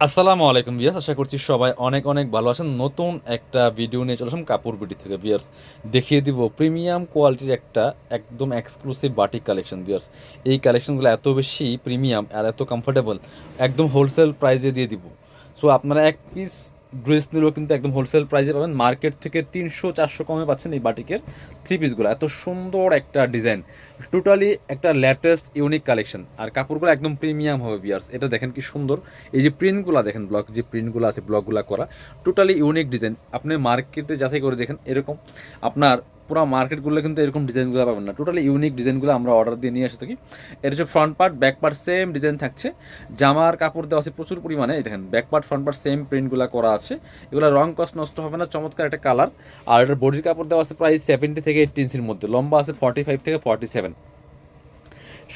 আসসালামু আলাইকুম বিয়াস আশা করছি সবাই অনেক অনেক ভালো আছেন। নতুন একটা ভিডিও নিয়ে চলে আসলাম কাপড় বিটি থেকে বিয়ার্স দেখিয়ে দিব প্রিমিয়াম কোয়ালিটির একটা একদম এক্সক্লুসিভ বাটিক কালেকশন বিয়ার্স এই কালেকশনগুলো এত বেশি প্রিমিয়াম আর এত কমফোর্টেবল একদম হোলসেল প্রাইসে দিয়ে দিব। সো আপনারা এক পিস ড্রেস নিলেও কিন্তু একদম হোলসেল প্রাইসে পাবেন। মার্কেট থেকে তিনশো, চারশো কমে পাচ্ছেন এই বাটিকের থ্রি পিসগুলো এত সুন্দর একটা ডিজাইন টোটালি একটা ল্যাটেস্ট ইউনিক কালেকশন আর কাপড়গুলো একদম প্রিমিয়াম হবে বিয়ার্স এটা দেখেন কি সুন্দর। এই যে প্রিন্টগুলো দেখেন ব্লক যে প্রিন্টগুলো আছে ব্লকগুলো করা টোটালি ইউনিক ডিজাইন আপনি মার্কেটে যাচাই করে দেখেন, এরকম। আপনার পুরো মার্কেটগুলো কিন্তু এরকম ডিজাইনগুলো পাবেন না। টোটালি ইউনিক ডিজাইনগুলো আমরা অর্ডার দিয়ে নিয়ে আসে থাকি। এটা হচ্ছে front part back part same design থাকছে। জামার কাপড় দেওয়া আছে প্রচুর পরিমাণে। দেখেন back part front part same প্রিন্টগুলো করা আছে। এগুলো রং কস্ট নষ্ট হবে না, চমৎকার একটা কালার আর এটার বডির কাপড় দেওয়া আছে প্রায় সেভেন্টি থেকে এইট ইঞ্চির মধ্যে। লম্বা আছে ফর্টি ফাইভ থেকে ফর্টি সেভেন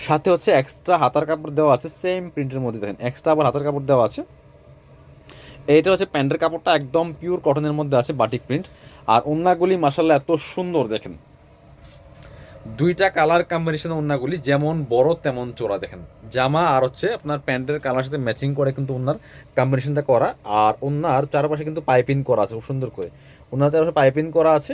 সাথে হচ্ছে এক্সট্রা হাতার কাপড় দেওয়া আছে সেম প্রিন্টের মধ্যে। দেখেন এক্সট্রা আবার হাতার কাপড় দেওয়া আছে। এইটা হচ্ছে প্যান্টের কাপড়টা একদম পিওর কটনের মধ্যে আছে বাটিক প্রিন্ট আর ওন্নাগুলি মাসাল্লাহ এত সুন্দর দেখেন। দুইটা কালার কম্বিনেশন ওন্নাগুলি যেমন বড় তেমন চোরা দেখেন। জামা আর হচ্ছে আপনার প্যান্টের কালার সাথে ম্যাচিং করে কিন্তু ওনার কম্বিনেশনটা করা। আর ওনার চারপাশে কিন্তু পাইপিং করা আছে খুব সুন্দর করে। চারপাশে পাইপিং করা আছে।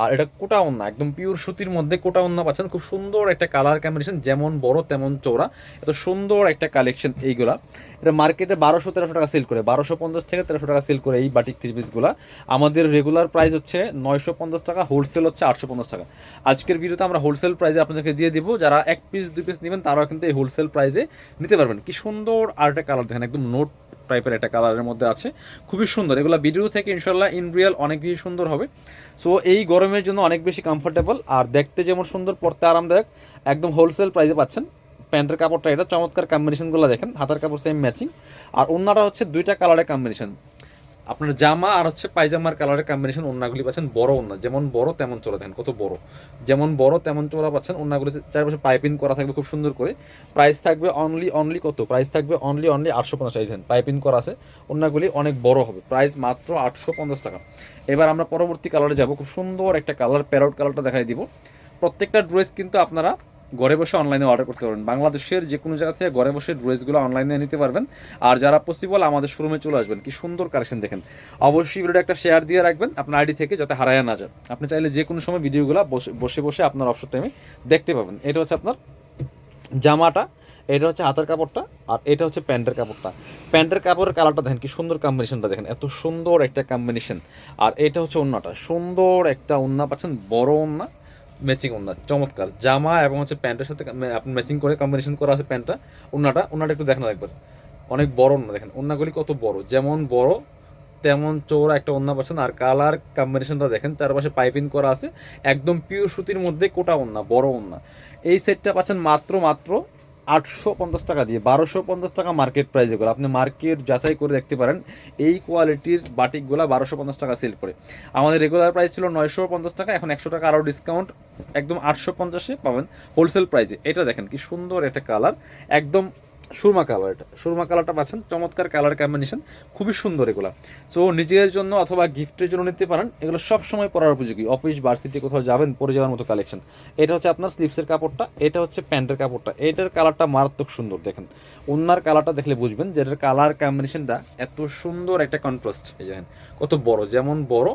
আর এটা কোটা ওন্না, একদম পিওর সুতির মধ্যে কোটা ওন্না পাচ্ছেন। খুব সুন্দর একটা কালার কম্বিনেশন যেমন বড় তেমন চৌড়া এত সুন্দর একটা কালেকশন এইগুলা। এটা মার্কেটে বারোশো, তেরোশো টাকা সেল করে। বারোশো পঞ্চাশ থেকে তেরোশো টাকা সেল করে এই বাটিক থ্রি পিসগুলা আমাদের রেগুলার প্রাইস হচ্ছে নয়শো পঞ্চাশ টাকা হোলসেল হচ্ছে আটশো পঞ্চাশ টাকা। আজকের ভিডিওতে আমরা হোলসেল প্রাইসে আপনাদেরকে দিয়ে দিব। যারা এক পিস দুই পিস নেবেন, তারাও কিন্তু এই হোলসেল প্রাইসে নিতে পারবেন। কি সুন্দর আর একটা কালার দেখেন, একদম নোট টাইপের একটা কালারের মধ্যে আছে। খুবই সুন্দর। এগুলো ভিডিও থেকে ইনশাল্লাহ ইন রিয়েল অনেক বেশি সুন্দর হবে। সো এই গরমের জন্য অনেক বেশি কমফোর্টেবল আর দেখতে যেমন সুন্দর, পড়তে আরামদায়ক, একদম হোলসেল প্রাইসে পাচ্ছেন। প্যান্টের কাপড়টা, এটা চমৎকার কম্বিনেশনগুলো দেখেন, হাতার কাপড় সেম ম্যাচিং আর অন্যটা হচ্ছে দুইটা কালারের কম্বিনেশন আপনার জামা আর হচ্ছে পায়জামার কালারের কম্বিনেশন ওন্নাগুলি পাচ্ছেন, বড় ওন্না যেমন বড়, তেমন চোরা দেখেন কত বড়। যেমন বড়, তেমন চোরা পাচ্ছেন ওন্নাগুলি চারপাশে পাইপিং করা থাকবে খুব সুন্দর করে। প্রাইস থাকবে অনলি অনলি কত? প্রাইস থাকবে অনলি অনলি আটশো পঞ্চাশ দেখেন পাইপিং করা আছে ওন্নাগুলি অনেক বড় হবে। প্রাইস মাত্র আটশো পঞ্চাশ টাকা। এবার আমরা পরবর্তী কালারে যাব। খুব সুন্দর একটা কালার প্যারট কালারটা দেখাই দিব। প্রত্যেকটা ড্রেস কিন্তু আপনারা ঘরে বসে অনলাইনে অর্ডার করতে পারবেন। বাংলাদেশের যে কোনো জায়গা থেকে ঘরে বসে ড্রেসগুলো অনলাইনে নিতে পারবেন। আর যারা পসিবল আমাদের শোরুমে চলে আসবেন, কি সুন্দর কালেকশন দেখেন। অবশ্যই ভিডিওটা একটা শেয়ার দিয়ে রাখবেন, আপনার আইডি থেকে যাতে হারায় না যায়। আপনি চাইলে যে কোনো সময় ভিডিওগুলো বসে বসে আপনার অবসর টাইমে দেখতে পাবেন। এটা হচ্ছে আপনার জামাটা, এটা হচ্ছে হাতের কাপড়টা, আর এটা হচ্ছে প্যান্টের কাপড়টা। প্যান্টের কাপড়ের কালারটা দেখেন, কি সুন্দর কম্বিনেশনটা দেখেন। এত সুন্দর একটা কম্বিনেশন আর এটা হচ্ছে ওন্নাটা। সুন্দর একটা ওন্না পাচ্ছেন, বড় ওন্না। ম্যাচিং ওনার চমৎকার। জামা এবং হচ্ছে প্যান্টের সাথে আপনি ম্যাচিং করে কম্বিনেশন করা আছে প্যান্টটা ওনাটা ওনাটা একটু দেখেন একবার অনেক বড় ওনা দেখেন ওনাগুলি কত বড়, যেমন বড়, তেমন চৌড়া একটা ওন্না পাচ্ছেন। আর কালার কম্বিনেশনটা দেখেন তার পাশে পাইপিং করা আছে, একদম পিওর সুতির মধ্যে কোটা ওন্না বড় ওন্না এই সেটটা পাচ্ছেন মাত্র মাত্র আটশো পঞ্চাশ টাকা দিয়ে বারোশো পঞ্চাশ টাকা মার্কেট প্রাইস এগুলো আপনি মার্কেট যাচাই করে দেখতে পারেন, এই কোয়ালিটির বাটিকগুলো বারোশো পঞ্চাশ টাকা সেল করে। আমাদের রেগুলার প্রাইস ছিল নয়শো পঞ্চাশ টাকা, এখন একশো টাকা আরও ডিসকাউন্ট একদম আটশো পঞ্চাশে পাবেন হোলসেল প্রাইসে এটা দেখেন কি সুন্দর একটা কালার একদম সুরমা কালার এটা সুরমা কালারটা পাচ্ছেন, চমৎকার কালার কম্বিনেশন খুবই সুন্দর এগুলো। সো নিজের জন্য অথবা গিফটের জন্য নিতে পারেন, এগুলো সব সময় পরার উপযোগী। অফিস ভার্সিটি কোথাও যাবেন, পরে যাওয়ার মতো কালেকশন এটা হচ্ছে আপনার স্লিপসের কাপড়টা, এটা হচ্ছে প্যান্টের কাপড়টা। এটার কালারটা মারাত্মক সুন্দর, দেখেন। অন্যার কালারটা দেখলে বুঝবেন যে এটার কালার কম্বিনেশনটা এত সুন্দর একটা কন্ট্রাস্ট এই দেখেন, কত বড়, যেমন বড়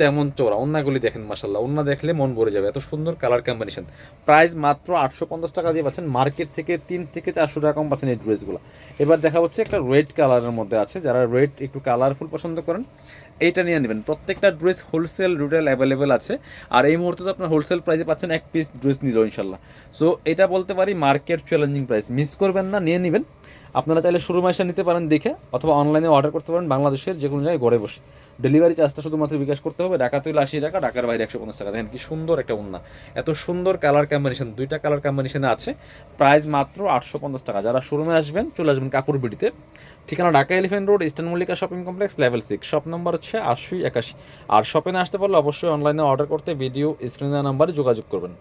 তেমন চোরা অন্যগুলি দেখেন মাসাল্লাহ অন্য দেখলে মন ভরে যাবে, এত সুন্দর কালার কম্বিনেশন প্রাইস মাত্র আটশো পঞ্চাশ টাকা দিয়ে পাচ্ছেন মার্কেট থেকে তিন থেকে চারশো টাকা কম পাচ্ছেন এই ড্রেসগুলো এবার দেখা হচ্ছে একটা রেড কালারের মধ্যে আছে, যারা রেড একটু কালারফুল পছন্দ করেন, এইটা নিয়ে নেবেন। প্রত্যেকটা ড্রেস হোলসেল রিটেল অ্যাভেলেবেল আছে, আর এই মুহূর্তে তো আপনার হোলসেল প্রাইসে পাচ্ছেন এক পিস ড্রেস নিল ইনশাল্লাহ সো এটা বলতে পারি মার্কেট চ্যালেঞ্জিং প্রাইস মিস করবেন না, নিয়ে নেবেন। আপনারা চাইলে শুরু মাসে নিতে পারেন দেখে, অথবা অনলাইনে অর্ডার করতে পারেন, বাংলাদেশের যে কোনো জায়গায় ঘরে বসে। ডেলিভারি চার্জটা শুধুমাত্র বিকাশ করতে হবে ঢাকা তুলে আশি টাকা, ঢাকার বাইরে একশো পঞ্চাশ টাকা। দেখেন কি সুন্দর একটা উন্না এত সুন্দর কালার কম্বিনেশন দুইটা কালার কম্বিনেশনে আছে। প্রাইস মাত্র আটশো পঞ্চাশ টাকা। যারা শোরুমে আসবেন, চলে আসবেন কাপড় বিডিতে ঠিকানা Dhaka elephant road eastern Mallika shopping complex level six shop number হচ্ছে আশি একাশি। আর শপে আসতে পারলে অবশ্যই অনলাইনে অর্ডার করতে ভিডিও স্ক্রিনের নাম্বারে যোগাযোগ করবেন।